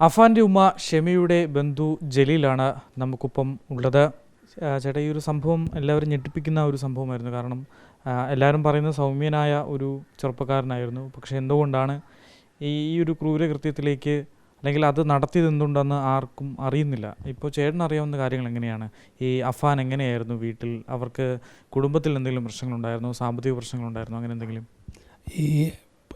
അഫാന്റെ ഉമ്മ ഷെമിയുടെ ബന്ധു ജലീലാണ് നമുക്കൊപ്പം ഉള്ളത്. ചേട്ടാ ഈ ഒരു സംഭവം എല്ലാവരും ഞെട്ടിപ്പിക്കുന്ന ഒരു സംഭവമായിരുന്നു. കാരണം എല്ലാവരും പറയുന്ന സൗമ്യനായ ഒരു ചെറുപ്പക്കാരനായിരുന്നു. പക്ഷേ എന്തുകൊണ്ടാണ് ഈ ഒരു ക്രൂരകൃത്യത്തിലേക്ക് അല്ലെങ്കിൽ അത് നടത്തിയത് എന്തുണ്ടെന്ന് ആർക്കും അറിയുന്നില്ല. ഇപ്പോൾ ചേട്ടൻ അറിയാവുന്ന കാര്യങ്ങൾ എങ്ങനെയാണ്? ഈ അഫാൻ എങ്ങനെയായിരുന്നു വീട്ടിൽ? അവർക്ക് കുടുംബത്തിൽ എന്തെങ്കിലും പ്രശ്നങ്ങളുണ്ടായിരുന്നോ? സാമ്പത്തിക പ്രശ്നങ്ങളുണ്ടായിരുന്നോ? അങ്ങനെ എന്തെങ്കിലും? ഈ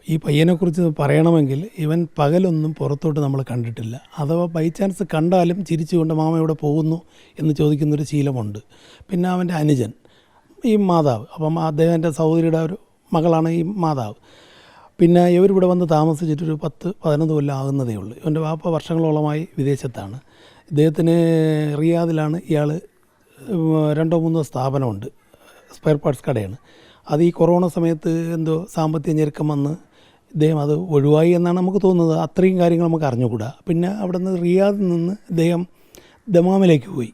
ഈ പയ്യനെക്കുറിച്ച് പറയണമെങ്കിൽ ഇവൻ പകലൊന്നും പുറത്തോട്ട് നമ്മൾ കണ്ടിട്ടില്ല. അഥവാ ബൈ ചാൻസ് കണ്ടാലും ചിരിച്ചുകൊണ്ട് മാമ ഇവിടെ പോകുന്നു എന്ന് ചോദിക്കുന്നൊരു ശീലമുണ്ട്. പിന്നെ അവന്റെ അനുജൻ ഈ മാതാവ്. അപ്പം അദ്ദേഹത്തിന്റെ സഹോദരിയുടെ ഒരു മകളാണ് ഈ മാതാവ്. പിന്നെ ഇവരിവിടെ വന്ന് താമസിച്ചിട്ടൊരു പത്ത് പതിനൊന്ന് കൊല്ലം ആകുന്നതേ ഉള്ളൂ. ഇവന്റെ വാപ്പ വർഷങ്ങളോളമായി വിദേശത്താണ്. ഇദ്ദേഹത്തിന് റിയാദിലാണ് ഇയാൾ രണ്ടോ മൂന്നോ സ്ഥാപനമുണ്ട്. സ്പെയർ പാർട്സ് കടയാണ്. അത് ഈ കൊറോണ സമയത്ത് എന്തോ സാമ്പത്തിക ഞെരുക്കം വന്ന് ഇദ്ദേഹം അത് ഒഴിവായി എന്നാണ് നമുക്ക് തോന്നുന്നത്. അത്രയും കാര്യങ്ങൾ നമുക്ക് അറിഞ്ഞുകൂടാ. പിന്നെ അവിടെ നിന്ന് റിയാദിൽ നിന്ന് ഇദ്ദേഹം ദമാമിലേക്ക് പോയി.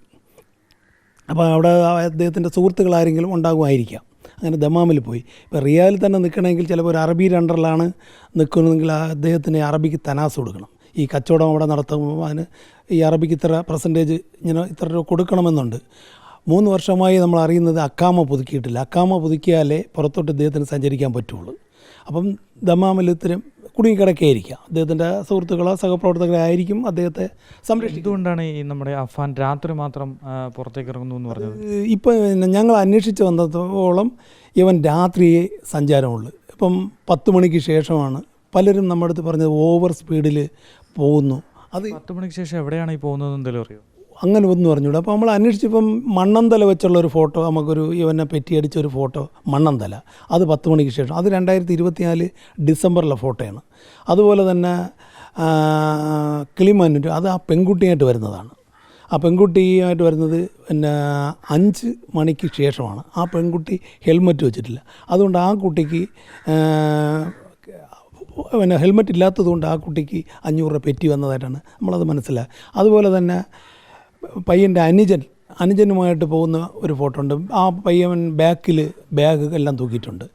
അപ്പോൾ അവിടെ അദ്ദേഹത്തിന്റെ സുഹൃത്തുക്കൾ ആരെങ്കിലും ഉണ്ടാകുമായിരിക്കാം. അങ്ങനെ ദമാമിൽ പോയി. ഇപ്പോൾ റിയാദിൽ തന്നെ നിൽക്കണമെങ്കിൽ ചിലപ്പോൾ ഒരു അറബി രണ്ടറിലാണ് നിൽക്കുന്നതെങ്കിൽ അദ്ദേഹത്തിന് അറബിക്ക് തനാസ് കൊടുക്കണം. ഈ കച്ചവടം അവിടെ നടത്തുമ്പോൾ അതിന് ഈ അറബിക്ക് ഇത്ര പെർസെന്റേജ് ഇങ്ങനെ ഇത്ര രൂപ കൊടുക്കണമെന്നുണ്ട്. മൂന്ന് വർഷമായി നമ്മൾ അറിയുന്നത് അക്കാമ പുതുക്കിയിട്ടില്ല. അക്കാമ പുതുക്കിയാലേ പുറത്തോട്ട് ഇദ്ദേഹത്തിന് സഞ്ചരിക്കാൻ പറ്റുള്ളൂ. അപ്പം ദമാമിൽ കുടുങ്ങിക്കിടക്കായിരിക്കാം. കുടുങ്ങിക്കിടക്കുകയായിരിക്കാം അദ്ദേഹത്തിന്റെ സുഹൃത്തുക്കളോ സഹപ്രവർത്തകരോ ആയിരിക്കും അദ്ദേഹത്തെ സംരക്ഷിച്ചുകൊണ്ടാണ് ഈ നമ്മുടെ അഫാൻ രാത്രി മാത്രം പുറത്തേക്ക് ഇറങ്ങുന്നു എന്ന് പറഞ്ഞത്? ഇപ്പം ഞങ്ങൾ അന്വേഷിച്ച് വന്നതോളം ഇവൻ രാത്രി സഞ്ചാരമുള്ളു. ഇപ്പം പത്ത് മണിക്ക് ശേഷമാണ് പലരും നമ്മുടെ അടുത്ത് പറഞ്ഞത് ഓവർ സ്പീഡിൽ പോകുന്നു. അത് പത്ത് മണിക്ക് ശേഷം എവിടെയാണ് ഈ പോകുന്നത് എന്തെങ്കിലും അറിയോ? അങ്ങനെ ഒന്നും അറിഞ്ഞൂടാ അപ്പോൾ നമ്മൾ അന്വേഷിച്ചപ്പം മണ്ണന്തല വെച്ചുള്ള ഒരു ഫോട്ടോ നമുക്കൊരു ഇവനെ പെറ്റിയടിച്ച ഒരു ഫോട്ടോ മണ്ണന്തല. അത് പത്ത് മണിക്ക് ശേഷം. അത് രണ്ടായിരത്തി ഇരുപത്തിനാല് ഡിസംബറിലെ ഫോട്ടോയാണ്. അതുപോലെ തന്നെ കിളിമാനൂർ അത് ആ പെൺകുട്ടിയായിട്ട് വരുന്നതാണ്. ആ പെൺകുട്ടിയായിട്ട് വരുന്നത് പിന്നെ അഞ്ച് മണിക്ക് ശേഷമാണ്. ആ പെൺകുട്ടി ഹെൽമറ്റ് വെച്ചിട്ടില്ല. അതുകൊണ്ട് ആ കുട്ടിക്ക് പിന്നെ ഹെൽമറ്റ് ഇല്ലാത്തതുകൊണ്ട് ആ കുട്ടിക്ക് അഞ്ഞൂറ് രൂപ പെറ്റി വന്നതായിട്ടാണ് നമ്മളത് മനസ്സിലാക്കുക അതുപോലെ തന്നെ പയ്യന്റെ അനുജൻ അനുജനുമായിട്ട് പോകുന്ന ഒരു ഫോട്ടോ ഉണ്ട് ആ പയ്യൻ ബാക്കിൽ ബാഗ് എല്ലാം തൂക്കിയിട്ടുണ്ട്.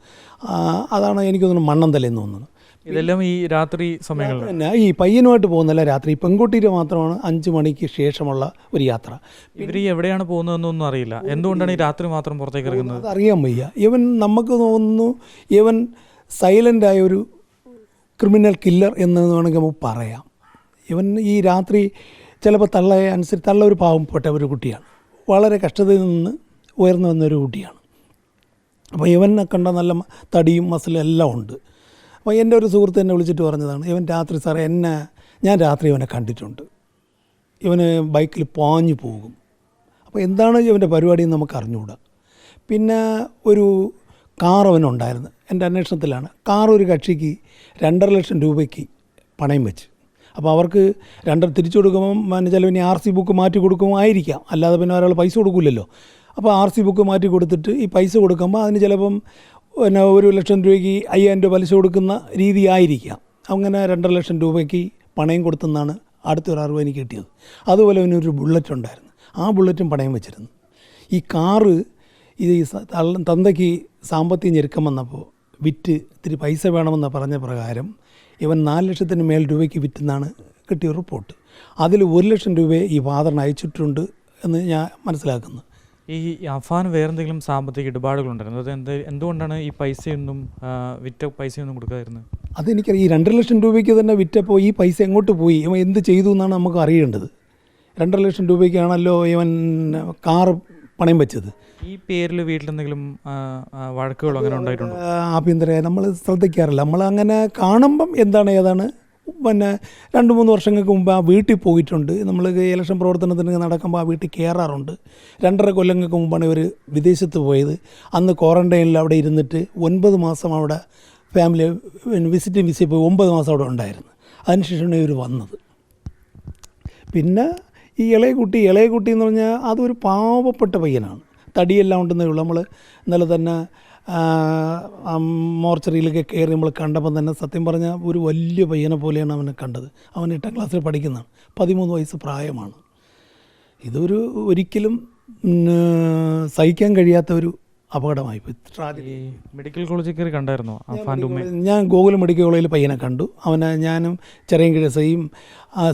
അതാണ് എനിക്ക് തോന്നുന്നു മണ്ണന്തലെന്ന് തോന്നുന്നത്. ഇതെല്ലാം ഈ രാത്രി സമയങ്ങളിൽ. തന്നെ ഈ പയ്യനുമായിട്ട് പോകുന്നല്ല രാത്രി. പെൺകുട്ടിയിൽ മാത്രമാണ് അഞ്ച് മണിക്ക് ശേഷമുള്ള ഒരു യാത്ര. ഇവർ എവിടെയാണ് പോകുന്നതെന്നൊന്നും അറിയില്ല. എന്തുകൊണ്ടാണ് ഈ രാത്രി മാത്രം പുറത്തേക്ക് ഇറങ്ങുന്നത്? അറിയാൻ വയ്യ. ഇവൻ നമുക്ക് തോന്നുന്നു ഇവൻ സൈലന്റായ ഒരു ക്രിമിനൽ കില്ലർ എന്ന് വേണമെങ്കിൽ നമുക്ക് പറയാം. ഇവൻ ഈ രാത്രി ചിലപ്പോൾ തള്ളയെ അനുസരിച്ച് തള്ള ഒരു പാവപ്പെട്ട ഒരു കുട്ടിയാണ്. വളരെ കഷ്ടതയിൽ നിന്ന് ഉയർന്നു വന്ന ഒരു കുട്ടിയാണ്. അപ്പോൾ ഇവനെ കണ്ട നല്ല തടിയും മസിലും എല്ലാം ഉണ്ട്. അപ്പോൾ എന്റെ ഒരു സുഹൃത്ത് എന്നെ വിളിച്ചിട്ട് പറഞ്ഞതാണ് ഇവൻ രാത്രി സാറേ എന്നെ ഞാൻ രാത്രി ഇവനെ കണ്ടിട്ടുണ്ട്. ഇവന് ബൈക്കിൽ പാഞ്ഞു പോകും. അപ്പോൾ എന്താണ് ഇവന്റെ പരിപാടി എന്ന് നമുക്ക് അറിഞ്ഞുകൂടാ. പിന്നെ ഒരു കാർ അവനുണ്ടായിരുന്നു. എന്റെ അന്വേഷണത്തിലാണ്. കാർ ഒരു കക്ഷിക്ക് രണ്ടര ലക്ഷം രൂപയ്ക്ക് പണയം വെച്ച്. അപ്പോൾ അവർക്ക് രണ്ടര തിരിച്ചു കൊടുക്കുമ്പം പിന്നെ ചിലവിന് ആർ സി ബുക്ക് മാറ്റി കൊടുക്കുമ്പോൾ ആയിരിക്കാം. അല്ലാതെ പിന്നെ ഒരാൾ പൈസ കൊടുക്കില്ലല്ലോ. അപ്പോൾ ആർ സി ബുക്ക് മാറ്റി കൊടുത്തിട്ട് ഈ പൈസ കൊടുക്കുമ്പോൾ അതിന് ചിലപ്പം പിന്നെ ഒരു ലക്ഷം രൂപയ്ക്ക് അയ്യായിരം രൂപ പലിശ കൊടുക്കുന്ന രീതി ആയിരിക്കാം. അങ്ങനെ രണ്ടര ലക്ഷം രൂപയ്ക്ക് പണയം കൊടുത്തെന്നാണ് അടുത്തൊരു അറിവ് എനിക്ക് കിട്ടിയത്. അതുപോലെ അവനൊരു ബുള്ളറ്റ് ഉണ്ടായിരുന്നു. ആ ബുള്ളറ്റും പണയം വെച്ചിരുന്നു. ഈ കാറ് ഇത് ഈ തന്തയ്ക്ക് സാമ്പത്തിക ഞെരുക്കം വന്നപ്പോൾ വിറ്റ് ഇത്തിരി പൈസ വേണമെന്ന് പറഞ്ഞ പ്രകാരം ഇവൻ നാല് ലക്ഷത്തിന് മേൽ രൂപയ്ക്ക് വിറ്റെന്നാണ് കിട്ടിയ റിപ്പോർട്ട്. അതിൽ ഒരു ലക്ഷം രൂപയെ ഈ ഫാദറിന് അയച്ചിട്ടുണ്ട് എന്ന് ഞാൻ മനസ്സിലാക്കുന്നു. ഈ അഫാൻ വേറെന്തെങ്കിലും സാമ്പത്തിക ഇടപാടുകളുണ്ടായിരുന്നു? അത് എന്ത് എന്തുകൊണ്ടാണ് ഈ പൈസയൊന്നും വിറ്റ പൈസയൊന്നും കൊടുക്കാതിരുന്നത്? അതെനിക്കറിയാം. ഈ രണ്ടര ലക്ഷം രൂപയ്ക്ക് തന്നെ വിറ്റപ്പോൾ ഈ പൈസ എങ്ങോട്ട് പോയി? ഇവൻ എന്ത് ചെയ്തു എന്നാണ് നമുക്ക് അറിയേണ്ടത്. രണ്ടര ലക്ഷം രൂപയ്ക്കാണല്ലോ ഇവൻ കാറ് പണയം വെച്ചത്. ഈ പേരിൽ വീട്ടിലെന്തെങ്കിലും വഴക്കുകളോ അങ്ങനെ ഉണ്ടായിട്ടുണ്ടോ? ആഭ്യന്തര നമ്മൾ ശ്രദ്ധിക്കാറില്ല. നമ്മൾ അങ്ങനെ കാണുമ്പം എന്താണ് ഏതാണ്? പിന്നെ രണ്ട് മൂന്ന് വർഷങ്ങൾക്ക് മുമ്പ് ആ വീട്ടിൽ പോയിട്ടുണ്ട്. നമ്മൾ ഇലക്ഷൻ പ്രവർത്തനത്തിന് നടക്കുമ്പോൾ ആ വീട്ടിൽ കയറാറുണ്ട് രണ്ടര കൊല്ലങ്ങൾക്ക് മുമ്പാണ് ഇവർ വിദേശത്ത് പോയത്. അന്ന് ക്വാറന്റൈനിൽ അവിടെ ഇരുന്നിട്ട് ഒൻപത് മാസം അവിടെ ഫാമിലി വിസിറ്റ് വിസിറ്റ് പോയി ഒമ്പത് മാസം അവിടെ ഉണ്ടായിരുന്നു. അതിനുശേഷമാണ് ഇവർ വന്നത്. പിന്നെ ഈ ഇളയ കുട്ടി ഇളയ കുട്ടി എന്ന് പറഞ്ഞാൽ അതൊരു പാവപ്പെട്ട പയ്യനാണ്. തടിയെല്ലാം ഉണ്ടെന്നേ ഉള്ളൂ. നമ്മൾ ഇന്നലെ തന്നെ മോർച്ചറിയിലൊക്കെ കയറി നമ്മൾ കണ്ടപ്പം തന്നെ സത്യം പറഞ്ഞാൽ ഒരു വലിയ പയ്യനെ പോലെയാണ് അവനെ കണ്ടത്. അവൻ എട്ടാം ക്ലാസ്സിൽ പഠിക്കുന്നതാണ്. പതിമൂന്ന് വയസ്സ് പ്രായമാണ്. ഇതൊരു ഒരിക്കലും സഹിക്കാൻ കഴിയാത്ത ഒരു അപകടമായി. ട്രാജഡി മെഡിക്കൽ കോളേജിൽ കയറി കണ്ടായിരുന്നോ? ഞാൻ ഗോകുലം മെഡിക്കൽ കോളേജിൽ പയ്യനെ കണ്ടു. അവനെ ഞാനും ചെറിയ കിഴസയും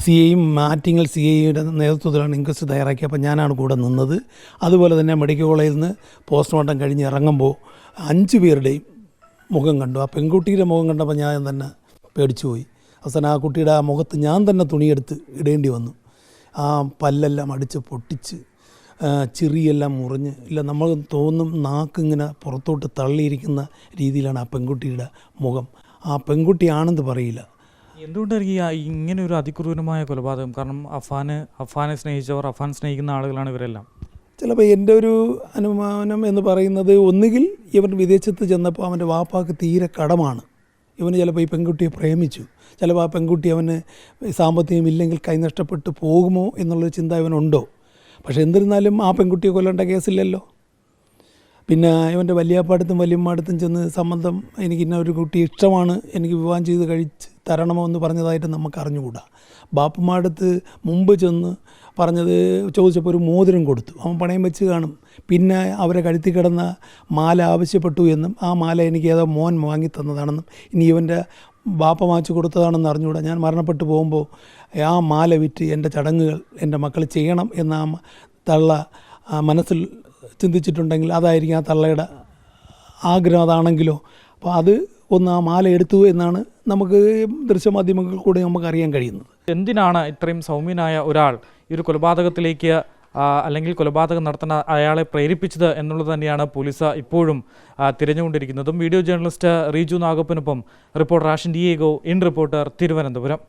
സി എയും ആറ്റിങ്ങൽ സി എയുടെ നേതൃത്വത്തിലാണ് ഇൻക്വസ്റ്റ് തയ്യാറാക്കി അപ്പോൾ ഞാനാണ് കൂടെ നിന്നത്. അതുപോലെ തന്നെ മെഡിക്കൽ കോളേജിൽ നിന്ന് പോസ്റ്റ്മോർട്ടം കഴിഞ്ഞ് ഇറങ്ങുമ്പോൾ അഞ്ച് പേരുടെയും മുഖം കണ്ടു. ആ പെൺകുട്ടിയുടെ മുഖം കണ്ടപ്പോൾ ഞാൻ തന്നെ പേടിച്ചു പോയി. അവസാനം ആ കുട്ടിയുടെ ആ മുഖത്ത് ഞാൻ തന്നെ തുണിയെടുത്ത് ഇടേണ്ടി വന്നു. ആ പല്ലെല്ലാം അടിച്ച് പൊട്ടിച്ച് ചിറിയെല്ലാം മുറിഞ്ഞ്. ഇല്ല നമ്മൾ തോന്നും നാക്കിങ്ങനെ പുറത്തോട്ട് തള്ളിയിരിക്കുന്ന രീതിയിലാണ് ആ പെൺകുട്ടിയുടെ മുഖം. ആ പെൺകുട്ടിയാണെന്ന് പറയില്ല. എന്തുകൊണ്ടായിരിക്കും ഇങ്ങനെ ഒരു അതിക്രൂരമായ കൊലപാതകം? കാരണം അഫാന് അഫാനെ സ്നേഹിച്ചവർ അഫാൻ സ്നേഹിക്കുന്ന ആളുകളാണ് ഇവരെല്ലാം. ചിലപ്പോൾ എന്റെ ഒരു അനുമാനം എന്ന് പറയുന്നത് ഒന്നുകിൽ ഇവൻ വിദേശത്ത് ചെന്നപ്പോൾ അവന്റെ വാപ്പാക്ക് തീരെ കടമാണ്. ഇവന് ചിലപ്പോൾ ഈ പെൺകുട്ടിയെ പ്രേമിച്ചു. ചിലപ്പോൾ ആ പെൺകുട്ടി അവന് സാമ്പത്തികം ഇല്ലെങ്കിൽ കൈനഷ്ടപ്പെട്ട് പോകുമോ എന്നുള്ളൊരു ചിന്ത ഇവനുണ്ടോ? പക്ഷേ എന്നിരുന്നാലും ആ പെൺകുട്ടിയെ കൊല്ലേണ്ട കേസില്ലല്ലോ. പിന്നെ ഇവന്റെ വലിയപ്പാടത്തും വലിയമ്മാടത്തും ചെന്ന് സംബന്ധം എനിക്ക് ഇന്ന ഒരു കുട്ടി ഇഷ്ടമാണ് എനിക്ക് വിവാഹം ചെയ്ത് കഴിച്ച് തരണമോ എന്ന് പറഞ്ഞതായിട്ട് നമുക്ക് അറിഞ്ഞുകൂടാ ബാപ്പുമാടത്ത് മുമ്പ് ചെന്ന് പറഞ്ഞത് ചോദിച്ചപ്പോൾ ഒരു മോതിരം കൊടുത്തു. അവൻ പണയം വെച്ച് കാണും. പിന്നെ അവരെ കഴുത്തി കിടന്ന മാല ആവശ്യപ്പെട്ടു എന്നും ആ മാല എനിക്ക് ഏതോ മോൻ വാങ്ങി തന്നതാണെന്നും ഇനി ഇവന്റെ ബാപ്പ മാച്ചു കൊടുത്തതാണെന്ന് അറിഞ്ഞുകൂടാ. ഞാൻ മരണപ്പെട്ടു പോകുമ്പോൾ ആ മാല വിറ്റ് എന്റെ ചടങ്ങുകൾ എന്റെ മക്കൾ ചെയ്യണം എന്ന ആ തള്ള മനസ്സിൽ ചിന്തിച്ചിട്ടുണ്ടെങ്കിൽ അതായിരിക്കും ആ തള്ളയുടെ ആഗ്രഹം അതാണെങ്കിലോ. അപ്പോൾ അത് ഒന്ന് ആ മാല എടുത്തു എന്നാണ് നമുക്ക് ദൃശ്യമാധ്യമങ്ങളിൽ കൂടെ നമുക്ക് അറിയാൻ കഴിയുന്നത്. എന്തിനാണ് ഇത്രയും സൗമ്യനായ ഒരാൾ ഈ ഒരു കൊലപാതകത്തിലേക്ക് അല്ലെങ്കിൽ കൊലപാതകം നടത്തുന്ന അയാളെ പ്രേരിപ്പിച്ചത് എന്നുള്ളത് തന്നെയാണ് പോലീസ് ഇപ്പോഴും തിരഞ്ഞുകൊണ്ടിരിക്കുന്നതും. Video journalist Reeju നാഗപ്പനൊപ്പം reporter Ashin Diego in reporter Thiruvananthapuram.